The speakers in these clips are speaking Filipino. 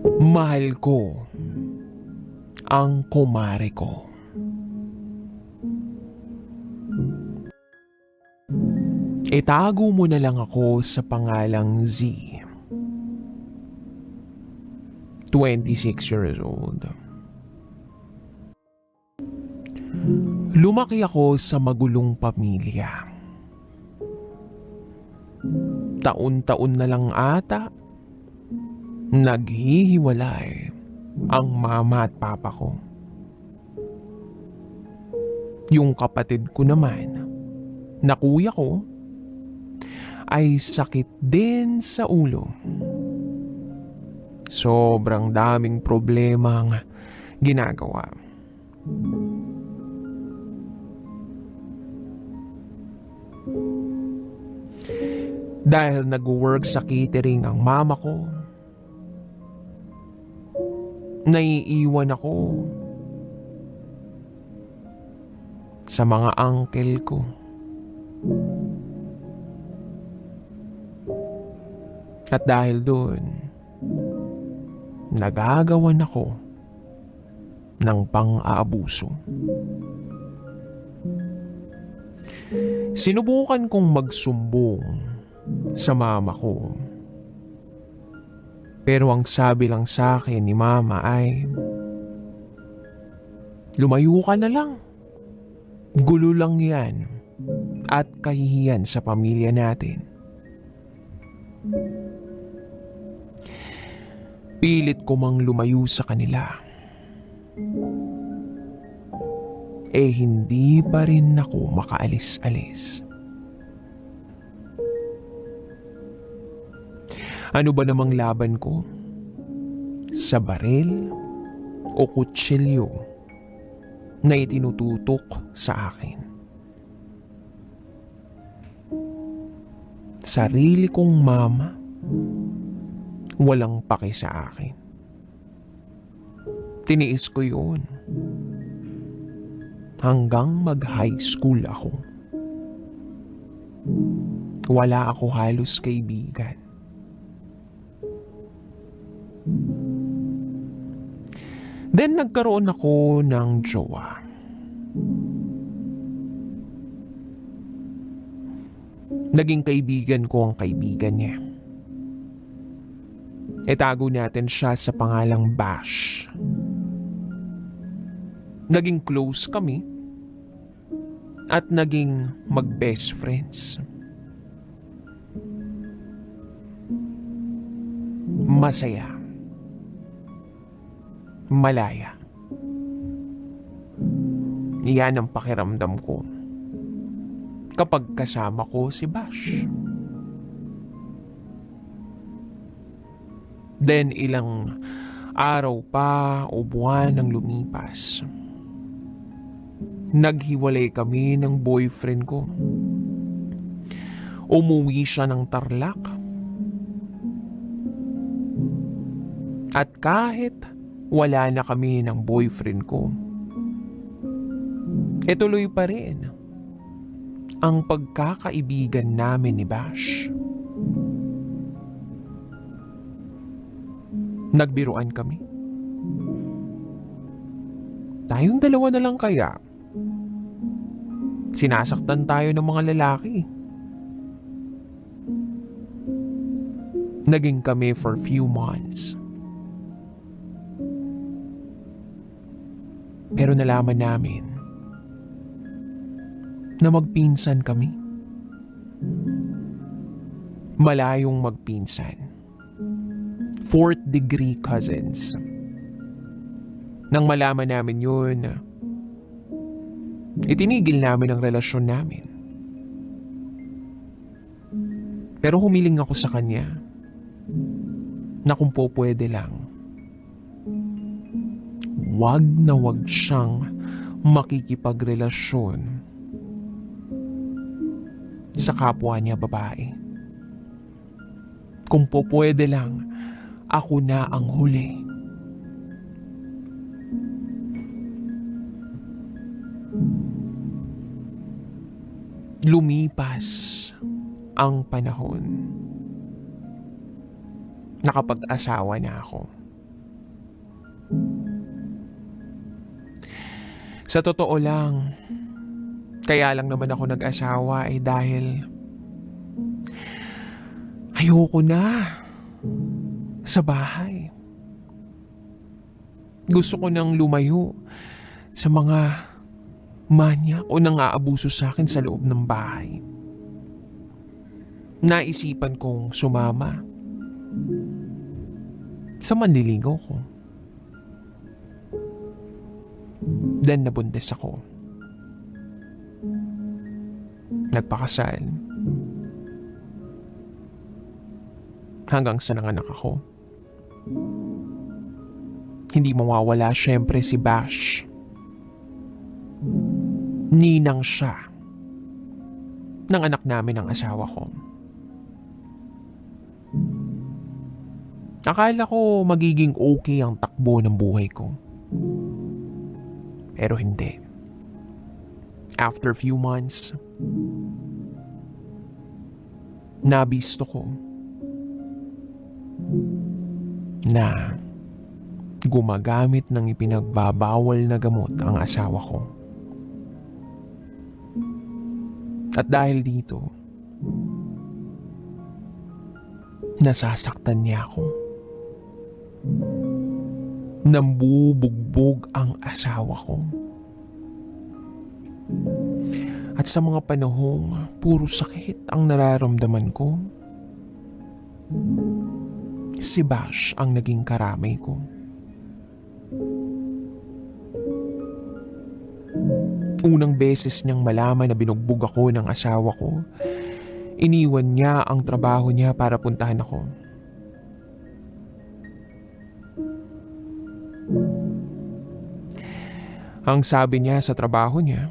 Mahal ko ang kumare ko. Itago mo na lang ako sa pangalang Z. 26 years old. Lumaki ako sa magulong pamilya. Taon-taon na lang ata, naghihiwalay ang mama at papa ko. Yung kapatid ko naman, na kuya ko, ay sakit din sa ulo. Sobrang daming problema ang ginagawa. Dahil nag-work sa catering ang mama ko, naiiwan ako sa mga uncle ko. At dahil doon, nagagawan ako ng pang-aabuso. Sinubukan kong magsumbong sa mama ko. Pero ang sabi lang sa akin ni mama ay, Lumayo ka na lang. Gulo lang yan at kahihiyan sa pamilya natin. Pilit ko mang lumayo sa kanila. Eh hindi pa rin ako makaalis-alis. Ano ba namang laban ko? Sa baril o kutsilyo na itinututok sa akin? Sarili kong mama, walang paki sa akin. Tiniis ko yun. Hanggang mag-high school ako. Wala ako halos kaibigan. Then nagkaroon ako ng jowa. Naging kaibigan ko ang kaibigan niya. Itago natin siya sa pangalang Bash. Naging close kami at naging mag-best friends. Masaya. Malaya. Iyan ang pakiramdam ko kapag kasama ko si Bash. Then ilang araw pa o buwan ang lumipas. Naghiwalay kami ng boyfriend ko. Umuwi siya ng Tarlac. At kahit wala na kami ng boyfriend ko, ituloy pa rin ang pagkakaibigan namin ni Bash. Nagbiruan kami. Tayong dalawa na lang kaya. Sinasaktan tayo ng mga lalaki. Naging kami for few months. Pero nalaman namin na magpinsan kami. Malayong magpinsan. Fourth degree cousins. Nang malaman namin yun, itinigil namin ang relasyon namin. Pero humiling ako sa kanya na kung po pwede lang, wag na wag siyang makikipagrelasyon sa kapwa niya babae. Kung po pwede lang, ako na ang huli. Lumipas ang panahon. Nakapag-asawa na ako. Sa totoo lang, kaya lang naman ako nag-asawa ay dahil ayoko na sa bahay. Gusto ko nang lumayo sa mga manyak o nang aabuso sa akin sa loob ng bahay. Naisipan kong sumama sa manliligaw ko. Then nabuntis ako. Nagpakasal. Hanggang sa nanganak ako. Hindi mawawala syempre si Bash. Ninang siya ng anak namin ng asawa ko. Akala ko magiging okay ang takbo ng buhay ko. Pero hindi. After few months, nabisto ko na gumagamit ng ipinagbabawal na gamot ang asawa ko. At dahil dito, nasasaktan niya ako. Nambubugbog ang asawa ko. At sa mga panahong puro sakit ang nararamdaman ko, si Bash ang naging karamay ko. Unang beses niyang malaman na binugbog ako ng asawa ko, iniwan niya ang trabaho niya para puntahan ako. Ang sabi niya sa trabaho niya,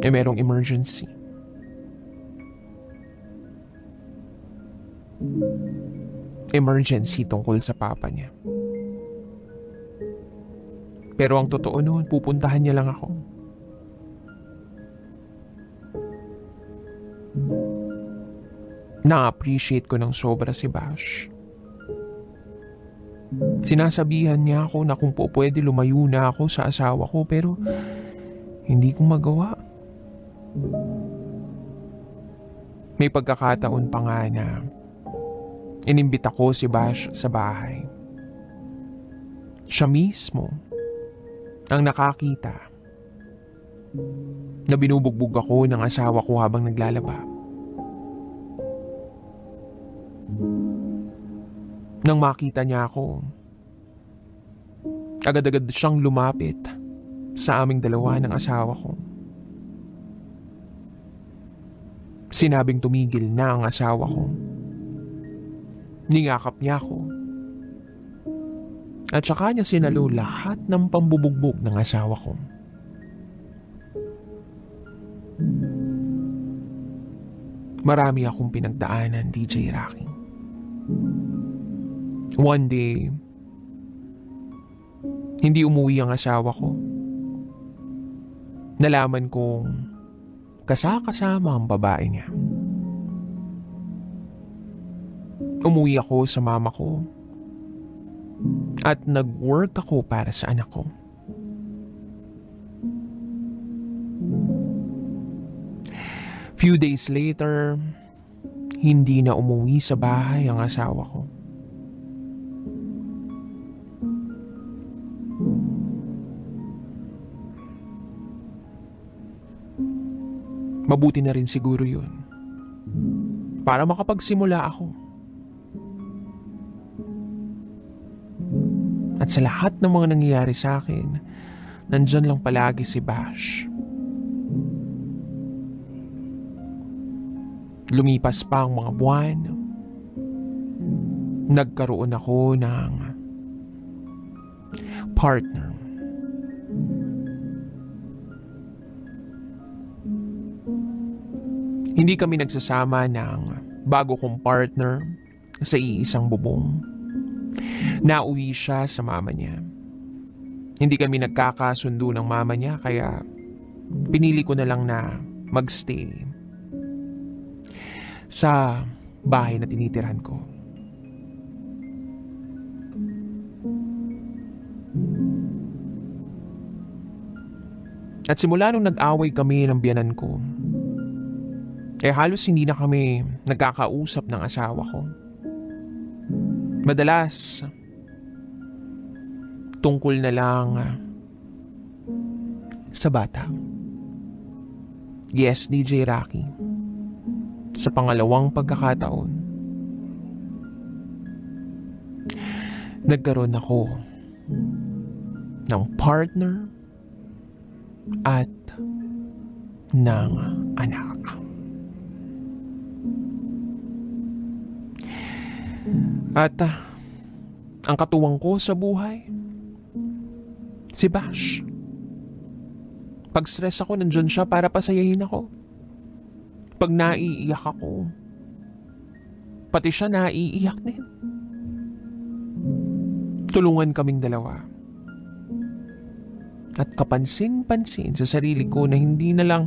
eh merong emergency. Emergency tungkol sa papa niya. Pero ang totoo noon, pupuntahan niya lang ako. Na-appreciate ko ng sobra si Bash. Sinasabihan niya ako na kung po pwede lumayo na ako sa asawa ko pero hindi ko magawa. May pagkakataon pa nga na inimbita ko si Bash sa bahay. Siya mismo ang nakakita na binubugbog ako ng asawa ko habang naglalaba. Nang makita niya ako, agad-agad siyang lumapit sa aming dalawa ng asawa ko. Sinabing tumigil na ang asawa ko. Ningakap niya ako. At saka niya sinalo lahat ng pambubugbog ng asawa ko. Marami akong pinagdaanan, DJ Rocky. One day, hindi umuwi ang asawa ko. Nalaman kong kasakasama ang babae niya. Umuwi ako sa mama ko at nag-work ako para sa anak ko. Few days later, hindi na umuwi sa bahay ang asawa ko. Mabuti na rin siguro yun. Para makapagsimula ako. At sa lahat ng mga nangyayari sa akin, nandyan lang palagi si Bash. Lumipas pa ang mga buwan. Nagkaroon ako ng partner. Hindi kami nagsasama ng bago kong partner sa iisang bubong. Nauwi siya sa mama niya. Hindi kami nagkakasundo ng mama niya kaya pinili ko na lang na magstay sa bahay na tinitirhan ko. At simula nung nag-away kami ng biyanan ko, eh halos hindi na kami nagkakausap ng asawa ko. Madalas, tungkol na lang ah, sa bata. Yes, DJ Rocky. Sa pangalawang pagkakataon, nagkaroon ako ng partner at ng anak. At ah, ang katuwang ko sa buhay, si Bash. Pag stress ako, nandyan siya para pasayahin ako. Pag naiiyak ako, pati siya naiiyak din. Tulungan kaming dalawa. At kapansin-pansin sa sarili ko na hindi na lang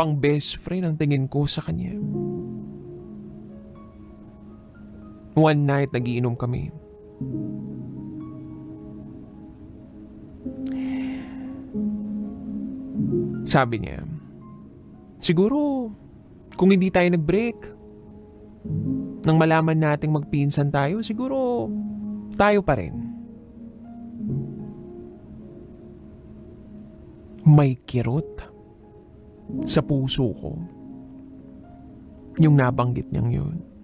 pang best friend ang tingin ko sa kanya. One night, nagiinom kami. Sabi niya, siguro kung hindi tayo nag-break, nang malaman nating magpinsan tayo, siguro tayo pa rin. May kirot sa puso ko. Yung nabanggit niyang yun.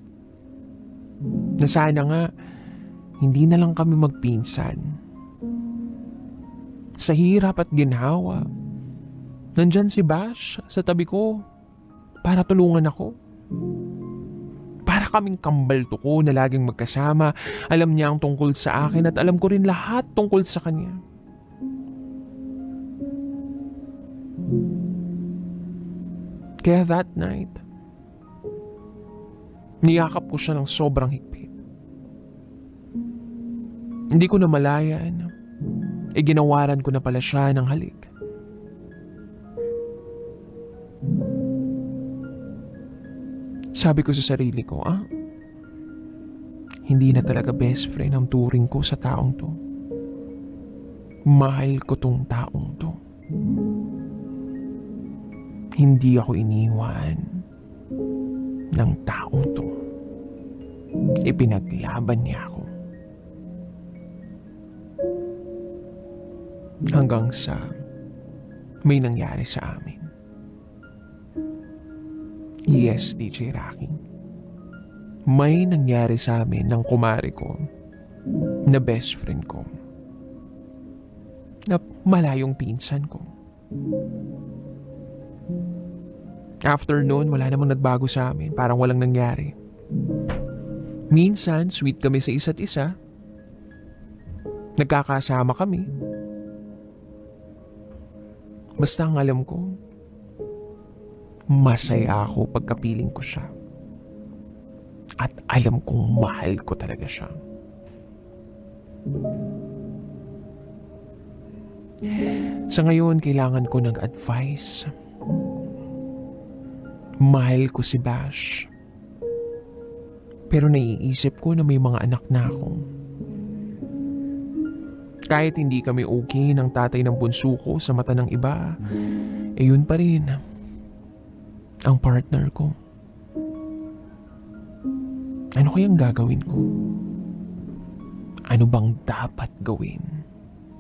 Na sana nga, hindi na lang kami magpinsan. Sa hirap at ginhawa, nandyan si Bash sa tabi ko para tulungan ako. Para kaming kambal tuko na laging magkasama. Alam niya ang tungkol sa akin at alam ko rin lahat tungkol sa kanya. Kaya that night, niyakap ko siya ng sobrang higpit. Hindi ko na malayan, e ginawaran ko na pala siya ng halik. Sabi ko sa sarili ko, ah, hindi na talaga best friend ang turing ko sa taong to. Mahal ko tong taong to. Hindi ako iniwan ng taong. Ipinaglaban niya ako. Hanggang sa may nangyari sa amin. Yes, DJ Rocky. May nangyari sa amin ng kumari ko na best friend ko. Na malayong pinsan ko. After noon, wala namang nagbago sa amin. Parang walang nangyari. Minsan, sweet kami sa isa't isa. Nagkakasama kami. Basta ang alam ko, masaya ako pagkapiling ko siya. At alam kong mahal ko talaga siya. Sa ngayon, kailangan ko ng advice. Mahal ko si Bash. Pero naiisip ko na may mga anak na ako. Kahit hindi kami okay ng tatay ng bunso ko sa mata ng iba, eh yun pa rin ang partner ko. Ano kayang gagawin ko? Ano bang dapat gawin?